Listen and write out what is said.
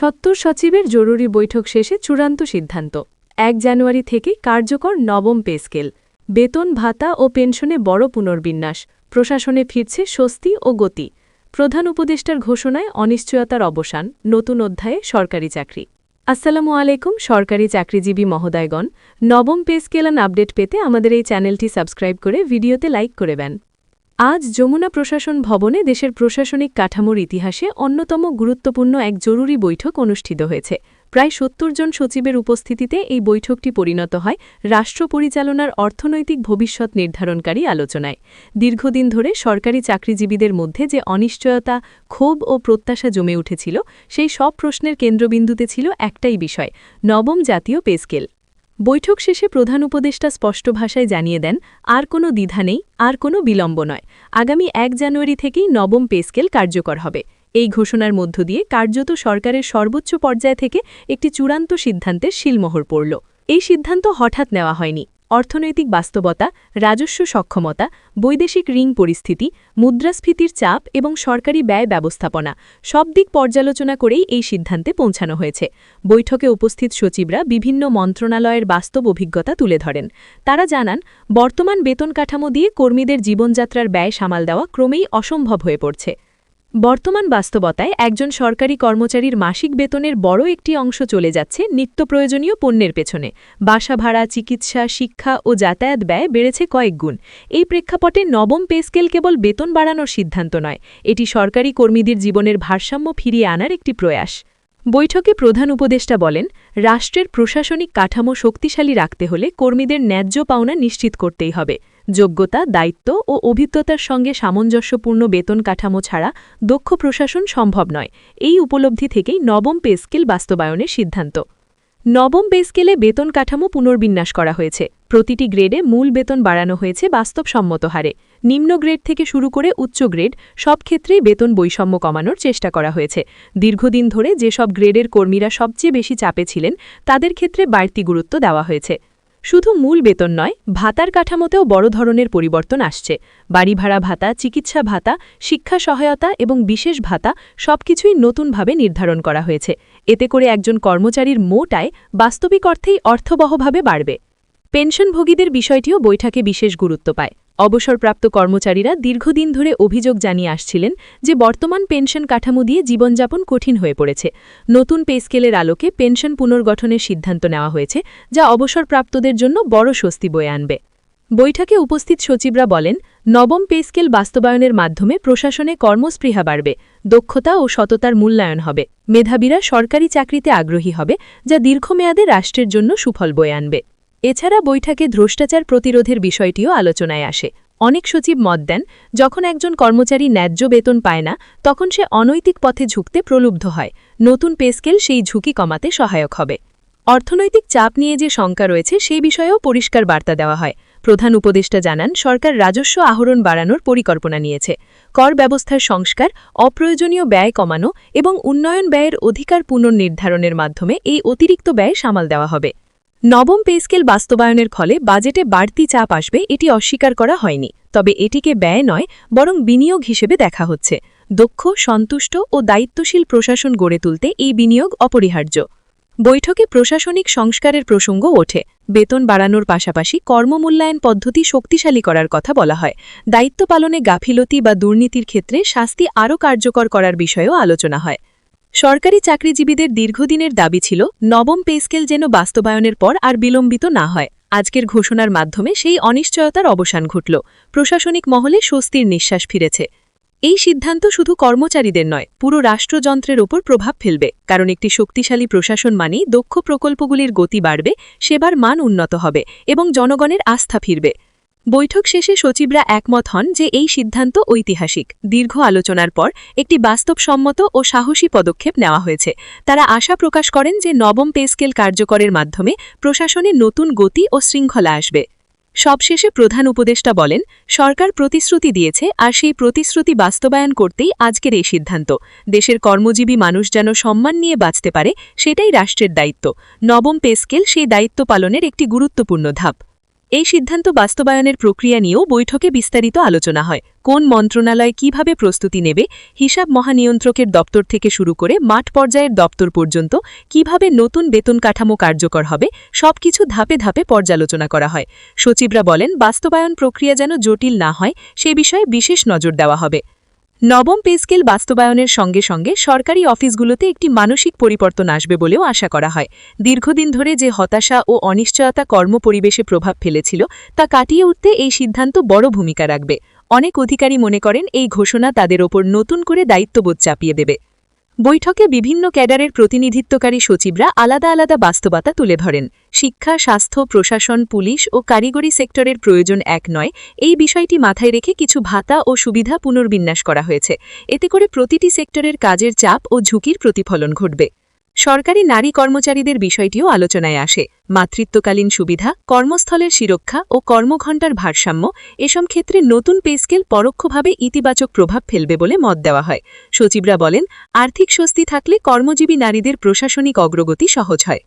সত্তর সচিবের জরুরি বৈঠক শেষে চূড়ান্ত সিদ্ধান্ত। এক জানুয়ারি থেকে কার্যকর নবম পে স্কেল। বেতন, ভাতা ও পেনশনে বড় পুনর্বিন্যাস। প্রশাসনে ফিরছে স্বস্তি ও গতি। প্রধান উপদেষ্টার ঘোষণায় অনিশ্চয়তার অবসান, নতুন অধ্যায়ে সরকারি চাকরি। আসসালামু আলাইকুম, সরকারি চাকরিজীবী মহোদয়গণ। নবম পে স্কেল আপডেট পেতে আমাদের এই চ্যানেলটি সাবস্ক্রাইব করে ভিডিওতে লাইক করবেন আজ যমুনা প্রশাসন ভবনে দেশের প্রশাসনিক কাঠামোর ইতিহাসে অন্যতম গুরুত্বপূর্ণ এক জরুরি বৈঠক অনুষ্ঠিত হয়েছে। প্রায় সত্তর জন সচিবের উপস্থিতিতে এই বৈঠকটি পরিণত হয় রাষ্ট্র পরিচালনার অর্থনৈতিক ভবিষ্যৎ নির্ধারণকারী আলোচনায়। দীর্ঘদিন ধরে সরকারি চাকরিজীবীদের মধ্যে যে অনিশ্চয়তা, ক্ষোভ ও প্রত্যাশা জমে উঠেছিল, সেই সব প্রশ্নের কেন্দ্রবিন্দুতে ছিল একটাই বিষয়, নবম জাতীয় পে স্কেল। বৈঠক শেষে প্রধান উপদেষ্টা স্পষ্ট ভাষায় জানিয়ে দেন, আর কোনো দ্বিধা নেই, আর কোনো বিলম্ব নয়। আগামী এক জানুয়ারি থেকেই নবম পেস্কেল কার্যকর হবে। এই ঘোষণার মধ্য দিয়ে কার্যত সরকারের সর্বোচ্চ পর্যায় থেকে একটি চূড়ান্ত সিদ্ধান্তের শিলমোহর পড়ল। এই সিদ্ধান্ত হঠাৎ নেওয়া হয়নি। অর্থনৈতিক বাস্তবতা, রাজস্ব সক্ষমতা, বৈদেশিক ঋণ পরিস্থিতি, মুদ্রাস্ফীতির চাপ এবং সরকারি ব্যয় ব্যবস্থাপনা সব দিক পর্যালোচনা করেই এই সিদ্ধান্তে পৌঁছানো হয়েছে। বৈঠকে উপস্থিত সচিবরা বিভিন্ন মন্ত্রণালয়ের বাস্তব অভিজ্ঞতা তুলে ধরেন। তারা জানান, বর্তমান বেতন কাঠামো দিয়ে কর্মীদের জীবনযাত্রার ব্যয় সামাল দেওয়া ক্রমেই অসম্ভব হয়ে পড়ছে। বর্তমান বাস্তবতায় একজন সরকারি কর্মচারীর মাসিক বেতনের বড় একটি অংশ চলে যাচ্ছে নিত্য প্রয়োজনীয় পণ্যের পেছনে। বাসা ভাড়া, চিকিৎসা, শিক্ষা ও যাতায়াত ব্যয় বেড়েছে কয়েক গুণ। এই প্রেক্ষাপটে নবম পে স্কেল কেবল বেতন বাড়ানোর সিদ্ধান্ত নয়, এটি সরকারি কর্মীদের জীবনের ভারসাম্য ফিরিয়ে আনার একটি প্রয়াস। বৈঠকে প্রধান উপদেষ্টা বলেন, রাষ্ট্রের প্রশাসনিক কাঠামো শক্তিশালী রাখতে হলে কর্মীদের ন্যায্য পাওনা নিশ্চিত করতেই হবে। যোগ্যতা, দায়িত্ব ও অভিজ্ঞতার সঙ্গে সামঞ্জস্যপূর্ণ বেতন কাঠামো ছাড়া দক্ষ প্রশাসন সম্ভব নয়। এই উপলব্ধি থেকেই নবম পে স্কেল বাস্তবায়নের সিদ্ধান্ত। নবম পে স্কেলে বেতন কাঠামো পুনর্বিন্যাস করা হয়েছে। প্রতিটি গ্রেডে মূল বেতন বাড়ানো হয়েছে বাস্তবসম্মত হারে। নিম্ন গ্রেড থেকে শুরু করে উচ্চ গ্রেড সব ক্ষেত্রেই বেতন বৈষম্য কমানোর চেষ্টা করা হয়েছে। দীর্ঘদিন ধরে যেসব গ্রেডের কর্মীরা সবচেয়ে বেশি চাপে ছিলেন, তাদের ক্ষেত্রে বাড়তি গুরুত্ব দেওয়া হয়েছে। শুধু মূল বেতন নয়, ভাতার কাঠামোতেও বড় ধরনের পরিবর্তন আসছে। বাড়ি ভাড়া ভাতা, চিকিৎসা ভাতা, শিক্ষা সহায়তা এবং বিশেষ ভাতা সবকিছুই নতুনভাবে নির্ধারণ করা হয়েছে। এতে করে একজন কর্মচারীর মোটায় বাস্তবিক অর্থেই অর্থবহভাবে বাড়বে। পেনশনভোগীদের বিষয়টিও বৈঠকে বিশেষ গুরুত্ব পায়। অবসরপ্রাপ্ত কর্মচারীরা দীর্ঘদিন ধরে অভিযোগ জানিয়ে আসছিলেন যে বর্তমান পেনশন কাঠামো দিয়ে জীবনযাপন কঠিন হয়ে পড়েছে। নতুন পে স্কেলের আলোকে পেনশন পুনর্গঠনের সিদ্ধান্ত নেওয়া হয়েছে, যা অবসরপ্রাপ্তদের জন্য বড় স্বস্তি বয়ে আনবে। বৈঠকে উপস্থিত সচিবরা বলেন, নবম পে স্কেল বাস্তবায়নের মাধ্যমে প্রশাসনে কর্মস্পৃহা বাড়বে, দক্ষতা ও সততার মূল্যায়ন হবে। মেধাবীরা সরকারি চাকরিতে আগ্রহী হবে, যা দীর্ঘমেয়াদে রাষ্ট্রের জন্য সুফল বয়ে আনবে। এছাড়া বৈঠকে ভ্রষ্টাচার প্রতিরোধের বিষয়টিও আলোচনায় আসে। অনেক সচিব মত দেন, যখন একজন কর্মচারী ন্যায্য বেতন পায় না, তখন সে অনৈতিক পথে ঝুঁকতে প্রলুব্ধ হয়। নতুন পেস্কেল সেই ঝুঁকি কমাতে সহায়ক হবে। অর্থনৈতিক চাপ নিয়ে যে শঙ্কা রয়েছে সেই বিষয়েও পরিষ্কার বার্তা দেওয়া হয়। প্রধান উপদেষ্টা জানান, সরকার রাজস্ব আহরণ বাড়ানোর পরিকল্পনা নিয়েছে। কর ব্যবস্থার সংস্কার, অপ্রয়োজনীয় ব্যয় কমানো এবং উন্নয়ন ব্যয়ের অধিকার পুনর্নির্ধারণের মাধ্যমে এই অতিরিক্ত ব্যয় সামাল দেওয়া হবে। নবম পে স্কেল বাস্তবায়নের ফলে বাজেটে বাড়তি চাপ আসবে, এটি অস্বীকার করা হয়নি। তবে এটিকে ব্যয় নয়, বরং বিনিয়োগ হিসেবে দেখা হচ্ছে। দক্ষ, সন্তুষ্ট ও দায়িত্বশীল প্রশাসন গড়ে তুলতে এই বিনিয়োগ অপরিহার্য। বৈঠকে প্রশাসনিক সংস্কারের প্রসঙ্গ ওঠে। বেতন বাড়ানোর পাশাপাশি কর্মমূল্যায়ন পদ্ধতি শক্তিশালী করার কথা বলা হয়। দায়িত্ব পালনে গাফিলতি বা দুর্নীতির ক্ষেত্রে শাস্তি আরও কার্যকর করার বিষয়েও আলোচনা হয়। সরকারি চাকরিজীবীদের দীর্ঘদিনের দাবি ছিল, নবম পে স্কেল যেন বাস্তবায়নের পর আর বিলম্বিত না হয়। আজকের ঘোষণার মাধ্যমে সেই অনিশ্চয়তার অবসান ঘটল। প্রশাসনিক মহলে স্বস্তির নিঃশ্বাস ফিরেছে। এই সিদ্ধান্ত শুধু কর্মচারীদের নয়, পুরো রাষ্ট্রযন্ত্রের ওপর প্রভাব ফেলবে, কারণ একটি শক্তিশালী প্রশাসন মানেই দক্ষ প্রকল্পগুলির গতি বাড়বে, সেবার মান উন্নত হবে এবং জনগণের আস্থা ফিরবে। বৈঠক শেষে সচিবরা একমত হন যে এই সিদ্ধান্ত ঐতিহাসিক। দীর্ঘ আলোচনার পর একটি বাস্তবসম্মত ও সাহসী পদক্ষেপ নেওয়া হয়েছে। তারা আশা প্রকাশ করেন যে নবম পে স্কেল কার্যকরের মাধ্যমে প্রশাসনে নতুন গতি ও শৃঙ্খলা আসবে। সবশেষে প্রধান উপদেষ্টা বলেন, সরকার প্রতিশ্রুতি দিয়েছে আর সেই প্রতিশ্রুতি বাস্তবায়ন করতেই আজকের এই সিদ্ধান্ত। দেশের কর্মজীবী মানুষ যেন সম্মান নিয়ে বাঁচতে পারে, সেটাই রাষ্ট্রের দায়িত্ব। নবম পে স্কেল সেই দায়িত্ব পালনের একটি গুরুত্বপূর্ণ ধাপ। এই সিদ্ধান্ত বাস্তবায়নের প্রক্রিয়া নিয়েও বৈঠকে বিস্তারিত আলোচনা হয়। কোন মন্ত্রণালয় কীভাবে প্রস্তুতি নেবে, হিসাব মহানিয়ন্ত্রকের দপ্তর থেকে শুরু করে মাঠ পর্যায়ের দপ্তর পর্যন্ত কীভাবে নতুন বেতন কাঠামো কার্যকর হবে, সবকিছু ধাপে ধাপে পর্যালোচনা করা হয়। সচিবরা বলেন, বাস্তবায়ন প্রক্রিয়া যেন জটিল না হয়, সে বিষয়ে বিশেষ নজর দেওয়া হবে। নবম পেস্কেল বাস্তবায়নের সঙ্গে সঙ্গে সরকারি অফিসগুলোতে একটি মানসিক পরিবর্তন আসবে বলেও আশা করা হয়। দীর্ঘদিন ধরে যে হতাশা ও অনিশ্চয়তা কর্মপরিবেশে প্রভাব ফেলেছিল, তা কাটিয়ে উঠতে এই সিদ্ধান্ত বড় ভূমিকা রাখবে। অনেক অধিকারী মনে করেন, এই ঘোষণা তাদের ওপর নতুন করে দায়িত্ববোধ চাপিয়ে দেবে। বৈঠকে বিভিন্ন ক্যাডারের প্রতিনিধিত্বকারী সচিবরা আলাদা আলাদা বাস্তবতা তুলে ধরেন। শিক্ষা, স্বাস্থ্য, প্রশাসন, পুলিশ ও কারিগরি সেক্টরের প্রয়োজন এক নয়। এই বিষয়টি মাথায় রেখে কিছু ভাতা ও সুবিধা পুনর্বিন্যাস করা হয়েছে। এতে করে প্রতিটি সেক্টরের কাজের চাপ ও ঝুঁকির প্রতিফলন ঘটবে। সরকারি নারী কর্মচারীদের বিষয়টিও আলোচনায় আসে। মাতৃত্বকালীন সুবিধা, কর্মস্থলের সুরক্ষা ও কর্মঘণ্টার ভারসাম্য এসব ক্ষেত্রে নতুন পেস্কেল পরোক্ষভাবে ইতিবাচক প্রভাব ফেলবে বলে মত দেওয়া হয়। সচিবরা বলেন, আর্থিক স্বস্তি থাকলে কর্মজীবী নারীদের প্রশাসনিক অগ্রগতি সহজ হয়।